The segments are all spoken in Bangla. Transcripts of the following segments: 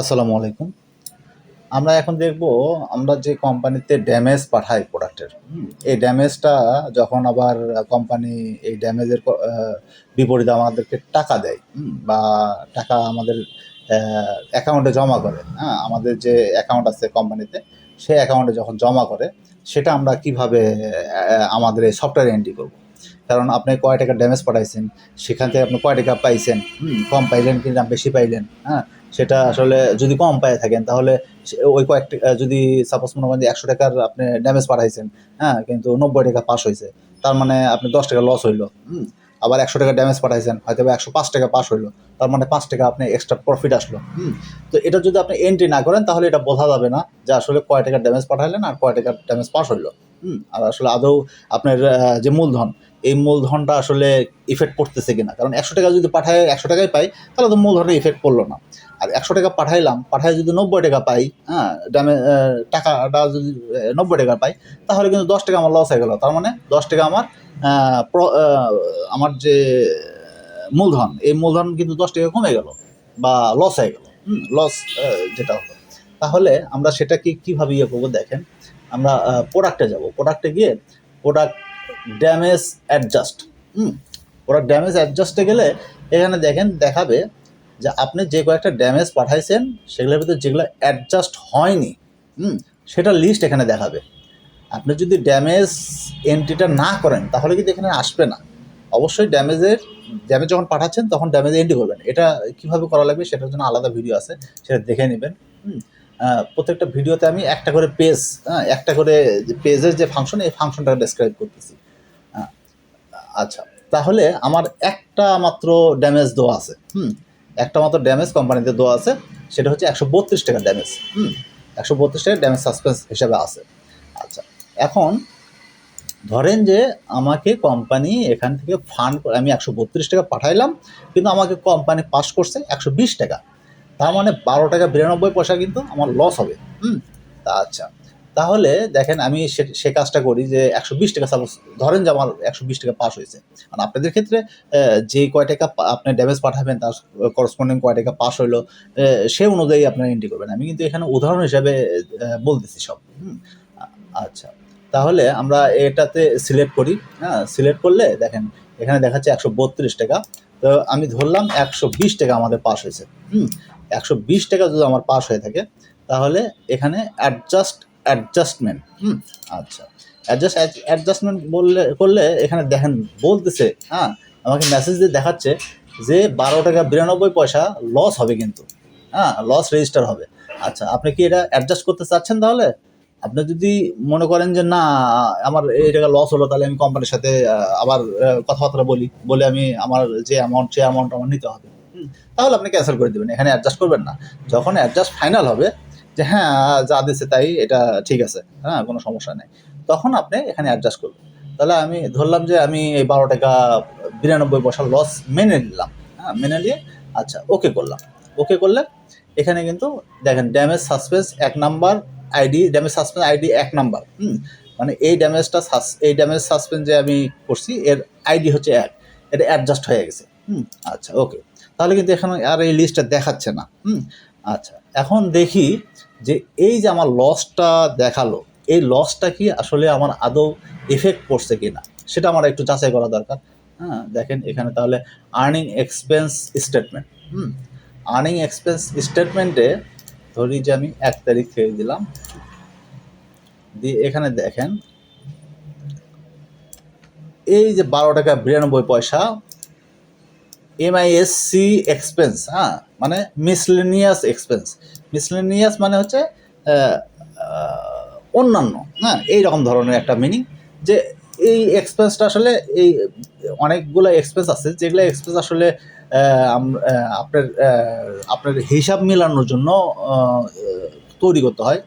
আসসালামু আলাইকুম। আমরা এখন দেখব আমরা যে কোম্পানিতে ড্যামেজ পাঠাই প্রোডাক্টের এই ড্যামেজটা যখন আবার কোম্পানি এই ড্যামেজের বিপরীতে আমাদেরকে টাকা দেয় বা টাকা আমাদের অ্যাকাউন্টে জমা করে হ্যাঁ আমাদের যে অ্যাকাউন্ট আছে কোম্পানিতে সেই অ্যাকাউন্টে যখন জমা করে, সেটা আমরা কীভাবে আমাদের এই সফটওয়্যার এন্ট্রি করব? কারণ আপনি কয় টাকা ড্যামেজ পাঠাইছেন, সেখান থেকে আপনি কয় টাকা পাইছেন কম পাইলেন কিনা, বেশি পাইলেন হ্যাঁ সেটা আসলে যদি কম পায়ে থাকেন, তাহলে ওই কয়েকটি যদি সাপোজ মনে করেন যে একশো টাকার আপনি ড্যামেজ পাঠাইছেন হ্যাঁ কিন্তু নব্বই টাকা পাস হয়েছে তার মানে আপনি দশ টাকা লস হইল, হুম, আবার একশো টাকা ড্যামেজ পাঠাইছেন, হয়তো একশো পাঁচ টাকা পাস হইল, তার মানে পাঁচ টাকা আপনি এক্সট্রা প্রফিট আসলো, হুম, তো এটা যদি আপনি এন্ট্রি না করেন, তাহলে এটা বোঝা যাবে না যে আসলে কয় টাকার ড্যামেজ পাঠাইলেন আর কয় টাকার ড্যামেজ পাস হইল, হুম, আর আসলে আদৌ আপনার যে মূলধন এই মূলধনটা আসলে ইফেক্ট পড়তেছে কিনা? কারণ একশো টাকা যদি পাঠায়, একশো টাকায় পাই, তাহলে তো মূলধনের ইফেক্ট পড়ল না। আর একশো টাকা পাঠাইলাম, পাঠায় যদি নব্বই টাকা পাই হ্যাঁ ড্যামে টাকাটা যদি নব্বই টাকা পাই, তাহলে কিন্তু দশ টাকা আমার লস হয়ে গেল। তার মানে দশ টাকা আমার আমার যে মূলধন, এই মূলধন কিন্তু দশ টাকা কমে গেল বা লস হয়ে গেল। লস যেটা হলো। তাহলে আমরা সেটাকে কীভাবে ইয়ে করব দেখেন? আমরা প্রোডাক্টে যাব। প্রোডাক্টে গিয়ে প্রোডাক্ট ড্যামেজ অ্যাডজাস্ট হুম প্রোডাক্ট ড্যামেজ অ্যাডজাস্টে গেলে এখানে দেখেন দেখাবে যে আপনি যে কয়েকটা ড্যামেজ পাঠাইছেন, সেগুলোর ভিতরে যেগুলো অ্যাডজাস্ট হয়নি, হুম, সেটা লিস্ট এখানে দেখাবে। আপনি যদি ড্যামেজ এন্ট্রিটা না করেন, তাহলে কিন্তু এখানে আসবে না। অবশ্যই ড্যামেজের ড্যামেজ যখন পাঠাচ্ছেন, তখন ড্যামেজ এন্ট্রি করবেন। এটা কীভাবে করা লাগবে সেটার জন্য আলাদা ভিডিও আছে, সেটা দেখে নেবেন। হুম প্রত্যেকটা ভিডিওতে আমি একটা করে পেজ হ্যাঁ একটা করে পেজের যে ফাংশন এই ফাংশনটা ডিসক্রাইব করতেছি। আচ্ছা তাহলে আমার একটা মাত্র ড্যামেজ দেওয়া আছে, হুম? একটা মাত্র ড্যামেজ কোম্পানিতে দেওয়া আছে, সেটা হচ্ছে একশো বত্রিশ টাকা ড্যামেজ হুম? একশো বত্রিশ টাকা ড্যামেজ সাসপেন্স হিসাবে আছে। আচ্ছা এখন ধরেন যে আমাকে কোম্পানি এখান থেকে ফান্ড আমি একশো বত্রিশ টাকা পাঠাইলাম, কিন্তু আমাকে কোম্পানি পাস করছে একশো বিশ টাকা। তার মানে বারো টাকা বিরানব্বই পয়সা কিন্তু আমার লস হবে, হুম? আচ্ছা তাহলে দেখেন আমি সে কাজটা করি যে একশো বিশ টাকা সাপোজ ধরেন যে আমার একশো বিশ টাকা পাস হয়েছে। আর আপনাদের ক্ষেত্রে যে কয় টাকা আপনি ড্যামেজ পাঠাবেন তার করসপন্ডিং কয় টাকা পাস হইল সে অনুযায়ী আপনারা এন্ট্রি করবেন। আমি কিন্তু এখানে উদাহরণ হিসাবে বলতেছি সব। আচ্ছা। তাহলে আমরা এটাতে সিলেক্ট করি। হ্যাঁ সিলেক্ট করলে দেখেন, এখানে দেখাচ্ছে একশো বত্রিশ টাকা। তো আমি ধরলাম একশো বিশ টাকা আমাদের পাস হয়েছে। হুম, একশো বিশ টাকা যদি আমার পাস হয়ে থাকে, তাহলে এখানে অ্যাডজাস্ট অ্যাডজাস্টমেন্ট হুম। আচ্ছা। অ্যাডজাস্ট অ্যাডজাস্টমেন্ট বললে করলে এখানে দেখেন বলতেছে হ্যাঁ আমাকে মেসেজ দিয়ে দেখাচ্ছে যে বারো টাকা বিরানব্বই পয়সা লস হবে কিন্তু। হ্যাঁ লস রেজিস্টার হবে। আচ্ছা আপনি কি এটা অ্যাডজাস্ট করতে চাচ্ছেন তাহলে? আপনি যদি মনে করেন যে না আমার এই টাকা লস হলো তাহলে আমি কোম্পানির সাথে আবার কথাবার্তা বলি বলে আমি আমার যে অ্যামাউন্ট সে অ্যামাউন্ট আমার নিতে হবে। হুম, তাহলে আপনি ক্যান্সেল করে দেবেন এখানে অ্যাডজাস্ট করবেন না। যখন অ্যাডজাস্ট ফাইনাল হবে যে হ্যাঁ যা দিচ্ছে তাই, এটা ঠিক আছে। হ্যাঁ কোনো সমস্যা নেই। তখন আপনি এখানে অ্যাডজাস্ট করবেন। তাহলে আমি ধরলাম যে আমি এই বারো টাকা বিরানব্বই পয়সা লস মেনে নিলাম। হ্যাঁ মেনে নিয়ে আচ্ছা ওকে করলাম। ওকে করলে এখানে কিন্তু দেখেন ড্যামেজ সাসপেন্স এক number ID damage suspense ID এক নাম্বার হুম মানে এই ড্যামেজটা সাস এই ড্যামেজ সাসপেন্স যে আমি করছি, এর আইডি হচ্ছে এক। এটা অ্যাডজাস্ট হয়ে গেছে। হুম আচ্ছা ওকে তাহলে কিন্তু এখানে আর এই লিস্টটা দেখাচ্ছে না। হুম আচ্ছা এখন দেখি যে এই যে আমার লসটা দেখাল, এই লসটা কি আসলে আমার আদৌ এফেক্ট পড়ছে কি না সেটা আমার একটু যাচাই করা দরকার। হ্যাঁ দেখেন এখানে তাহলে আর্নিং এক্সপেন্স স্টেটমেন্ট হুম? আর্নিং এক্সপেন্স স্টেটমেন্টে ধরি যে আমি এক তারিখ থেকে দিলাম। দিয়ে এখানে দেখেন, এই যে বারো টাকা বিরানব্বই পয়সা এমআইএসসি এক্সপেন্স হ্যাঁ? মানে মিসলেনিয়াস এক্সপেন্স মিসলেনিয়াস মানে হচ্ছে অন্যান্য হ্যাঁ? এই রকম ধরনের একটা মিনিং যে এই এক্সপেন্সটা আসলে এই অনেকগুলো এক্সপেন্স আছে, যেগুলো এক্সপেন্স আসলে আপনার আপনার হিসাব মেলানোর জন্য তৈরি করতে হয়।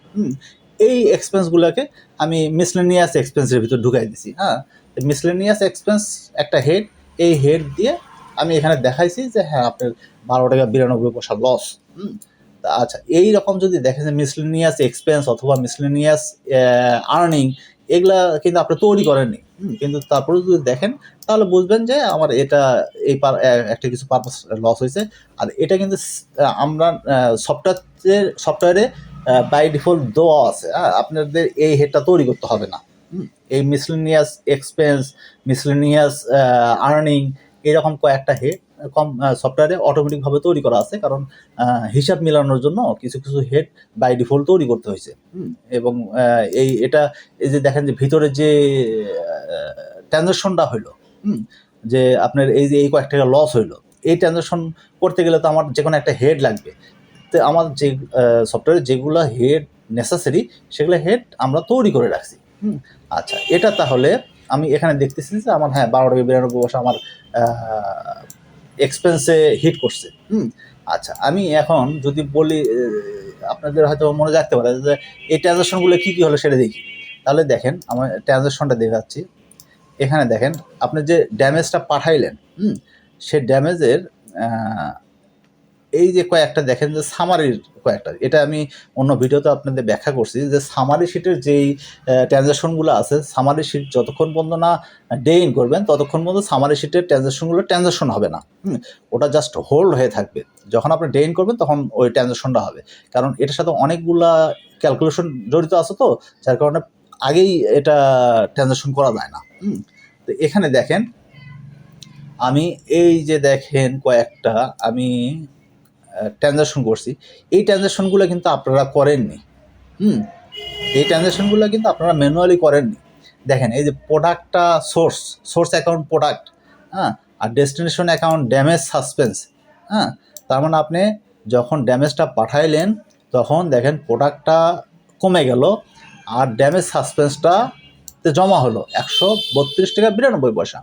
এই এক্সপেন্সগুলোকে আমি মিসলেনিয়াস এক্সপেন্সের ভিতর ঢুকাই দিছি হ্যাঁ? মিসলেনিয়াস এক্সপেন্স একটা হেড এই হেড দিয়ে আমি এখানে দেখাইছি যে হ্যাঁ আপনার বারো টাকা বিরানব্বই পয়সা লস হুম? আচ্ছা এই রকম যদি দেখেন যে মিসলেনিয়াস এক্সপেন্স অথবা মিসলেনিয়াস আর্নিং এগুলা কিন্তু আপনি তৈরি করেননি। কিন্তু তারপরে যদি দেখেন, তাহলে বুঝবেন যে আমার এটা এই পার- একটা কিছু পারপাস লস হয়েছে। আর এটা কিন্তু আমরা সফটওয়্যার সফটওয়্যারে বাই ডিফল্ট দেওয়া আছে। হ্যাঁ আপনাদের এই হেডটা তৈরি করতে হবে না। এই মিসলিনিয়াস এক্সপেন্স মিসলিনিয়াস আর্নিং এরকম কয়েকটা হেড কম সফটওয়্যারে অটোমেটিকভাবে তৈরি করা আছে। কারণ হিসাব মেলানোর জন্য কিছু কিছু হেড বাই ডিফল্ট তৈরি করতে হয়েছে। এবং এই এটা এই যে দেখেন যে ভিতরে যে ট্রানজাকশনটা হইল হুম, যে আপনার এই যে এই কয়েক টাকা লস হইল এই ট্রানজাকশন করতে গেলে তো আমার যে কোনো একটা হেড লাগবে। তো আমার যে সফটওয়্যারে যেগুলো হেড নেসেসারি সেগুলো হেড আমরা তৈরি করে রাখছি। হুম? আচ্ছা এটা তাহলে আমি এখানে দেখতেছি যে আমার হ্যাঁ বারো টাকা বিরানব্বই পয়সা আমার এক্সপেন্সে হিট করছে। হুম আচ্ছা আমি এখন যদি বলি আপনাদের হয়তো মনে রাখতে পারে যে এই ট্রানজাকশনগুলো কী কী হলো সেটা দেখি। তাহলে দেখেন আমার ট্রানজাকশনটা দেখাচ্ছি। এখানে দেখেন, আপনি যে ড্যামেজটা পাঠাইলেন, হুম, সে ড্যামেজের এই যে কয়েকটা দেখেন যে সামারির কয়েকটা, এটা আমি অন্য ভিডিওতে আপনাদের ব্যাখ্যা করছি যে সামারি শিটের যেই ট্রানজাকশনগুলো আছে সামারি শিট যতক্ষণ পর্যন্ত না ডে ইন করবেন, ততক্ষণ পর্যন্ত সামারি শিটের ট্রানজাকশনগুলো ট্রানজাকশন হবে না। ওটা জাস্ট হোল্ড হয়ে থাকবে। যখন আপনি ডে ইন করবেন, তখন ওই ট্রানজাকশনটা হবে। কারণ এটার সাথে অনেকগুলা ক্যালকুলেশন জড়িত আছে তো, যার কারণে আগেই এটা ট্রানজাকশন করা যায় না। তো এখানে দেখেন, আমি এই যে দেখেন কয়েকটা, আমি ট্রানজাকশন করছি, এই ট্রানজাকশনগুলো কিন্তু আপনারা করেননি। হুম? এই ট্রানজাকশনগুলো কিন্তু আপনারা ম্যানুয়ালি করেননি। দেখেন, এই যে প্রোডাক্টটা সোর্স সোর্স অ্যাকাউন্ট প্রোডাক্ট হ্যাঁ আর ডেস্টিনেশন অ্যাকাউন্ট ড্যামেজ সাসপেন্স হ্যাঁ তার মানে আপনি যখন ড্যামেজটা পাঠাইলেন, তখন দেখেন প্রোডাক্টটা কমে গেল, আর ড্যামেজ সাসপেন্সটা জমা হলো একশো বত্রিশ টাকা বিরানব্বই পয়সা।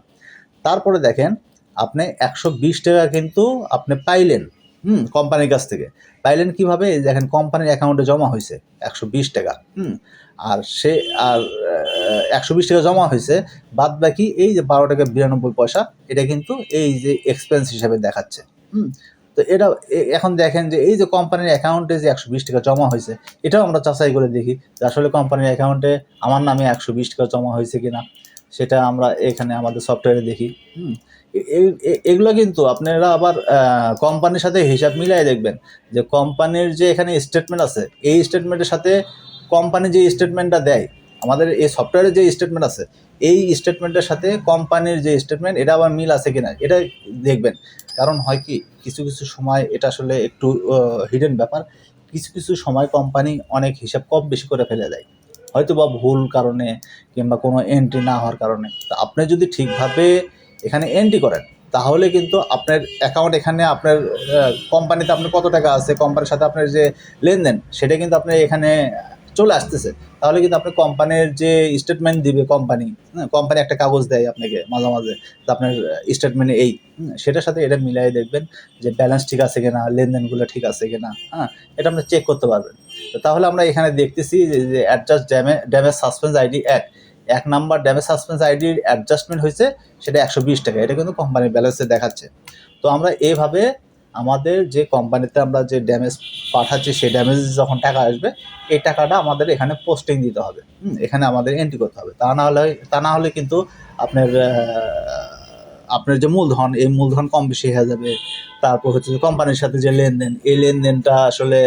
তারপরে দেখেন, আপনি একশো বিশ টাকা কিন্তু আপনি পাইলেন। হুম কোম্পানির কাছ থেকে। পাইলেন কীভাবে? দেখেন কোম্পানির অ্যাকাউন্টে জমা হয়েছে একশো বিশ টাকা, হুম। আর সে, আর একশো বিশ টাকা জমা হয়েছে বাদ বাকি এই যে বারো টাকা বিরানব্বই পয়সা, এটা কিন্তু এই যে এক্সপেন্স হিসাবে দেখাচ্ছে, হুম। তো এটা এখন দেখেন যে এই যে কোম্পানির অ্যাকাউন্টে যে একশো বিশ টাকা জমা হয়েছে এটাও আমরা যাচাই করে দেখি যে আসলে কোম্পানির অ্যাকাউন্টে আমার নামে একশো বিশ টাকা জমা হয়েছে কিনা। সেটা আমরা এখানে আমাদের সফটওয়্যারে দেখি। এগুলো কিন্তু আপনারা আবার কোম্পানির সাথে হিসাব মিলাই দেখবেন যে কোম্পানির যে এখানে স্টেটমেন্ট আছে, এই স্টেটমেন্টের সাথে কোম্পানি যে স্টেটমেন্টটা দেয়, আমাদের এই সফটওয়্যারের যে স্টেটমেন্ট আছে, এই স্টেটমেন্টের সাথে কোম্পানির যে স্টেটমেন্ট এটা আবার মিল আছে কিনা, এটা দেখবেন। কারণ হয় কি, কিছু কিছু সময় এটা আসলে একটু হিডেন ব্যাপার, কিছু কিছু সময় কোম্পানি অনেক হিসাব কম বেশি করে ফেলে দেয়। হয়তো বা ভুল কারণে কিংবা কোনো এন্ট্রি না হওয়ার কারণে। তা আপনি যদি ঠিকভাবে এখানে এন্ট্রি করেন, তাহলে কিন্তু আপনার অ্যাকাউন্ট এখানে আপনার কোম্পানিতে আপনার কত টাকা আছে কোম্পানির সাথে আপনার যে লেনদেন, সেটা কিন্তু আপনি এখানে চলে আসতেছে। তাহলে কিন্তু আপনি কোম্পানির যে স্টেটমেন্ট দিবে কোম্পানি হ্যাঁ কোম্পানি একটা কাগজ দেয় আপনাকে মাঝে মাঝে আপনার স্টেটমেন্ট এই সেটার সাথে এটা মিলাই দেখবেন যে ব্যালেন্স ঠিক আছে কিনা, লেনদেনগুলো ঠিক আছে কিনা হ্যাঁ এটা আপনি চেক করতে পারবেন। তাহলে আমরা এখানে দেখতেছি যে- অ্যাডজাস্ট ড্যামে ড্যামেজ সাসপেন্স আইডি এক। এক নাম্বার ড্যামেজ সাসপেন্স আইডির অ্যাডজাস্টমেন্ট হয়েছে সেটা একশো বিশ টাকা। এটা কিন্তু কোম্পানির ব্যালেন্সে দেখাচ্ছে। তো আমরা এইভাবে আমাদের যে কোম্পানিতে আমরা যে ড্যামেজ পাঠাচ্ছি, সেই ড্যামেজ যখন টাকা আসবে, এই টাকাটা আমাদের এখানে পোস্টিং দিতে হবে। এখানে আমাদের এন্ট্রি করতে হবে। তা না হলে তা না হলে কিন্তু আপনার আপনার যে মূলধন, এই মূলধন কম বেশি হয়ে যাবে। তারপর হচ্ছে যে কোম্পানির সাথে যে লেনদেন, এই লেনদেনটা আসলে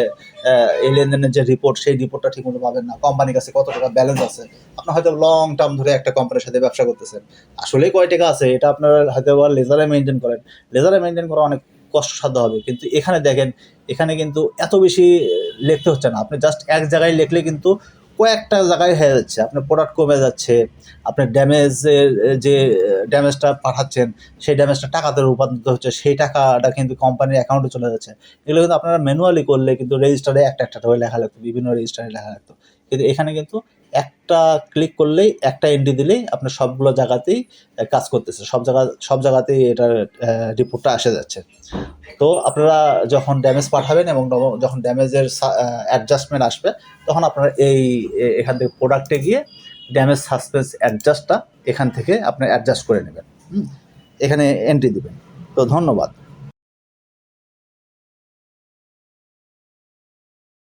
এই লেনদেনের যে রিপোর্ট সেই রিপোর্টটা ঠিকমতো পাবেন না। কোম্পানির কাছে কত টাকা ব্যালেন্স আছে? আপনার হয়তো লং টার্ম ধরে একটা কোম্পানির সাথে ব্যবসা করতেছেন। আসলে কয় টাকা আছে? এটা আপনার হয়তো লেজারে মেনটেন করেন। লেজারে মেনটেন করা অনেক কষ্টসাধ্য হবে। কিন্তু এখানে দেখেন, এখানে কিন্তু এত বেশি লিখতে হচ্ছে না। আপনি জাস্ট এক জায়গায় লিখলে কিন্তু কয়েকটা জায়গায় হয়ে যাচ্ছে। আপনার প্রোডাক্ট কমে যাচ্ছে, আপনার ড্যামেজের যে ড্যামেজটা পাঠাচ্ছেন, সেই ড্যামেজটা টাকাতে রূপান্তরিত হচ্ছে, সেই টাকাটা কিন্তু কোম্পানির অ্যাকাউন্টে চলে যাচ্ছে। এগুলো কিন্তু আপনারা ম্যানুয়ালি করলে কিন্তু রেজিস্টারে একটা একটা করে লেখা লাগতো, বিভিন্ন রেজিস্টারে লেখা লাগতো। কিন্তু এখানে কিন্তু একটা ক্লিক করলেই, একটা এন্ট্রি দিলেই আপনার সবগুলো জায়গাতেই কাজ করতেছে। সব জায়গা, সব জায়গাতেই এটার রিপোর্টটা আসে যাচ্ছে। তো আপনারা যখন ড্যামেজ পাঠাবেন এবং যখন ড্যামেজের অ্যাডজাস্টমেন্ট আসবে, তখন আপনারা এই এখান থেকে প্রোডাক্টে গিয়ে ড্যামেজ সাসপেন্স অ্যাডজাস্টটা এখান থেকে আপনার অ্যাডজাস্ট করে নেবেন? এখানে এন্ট্রি দিবেন। তো ধন্যবাদ।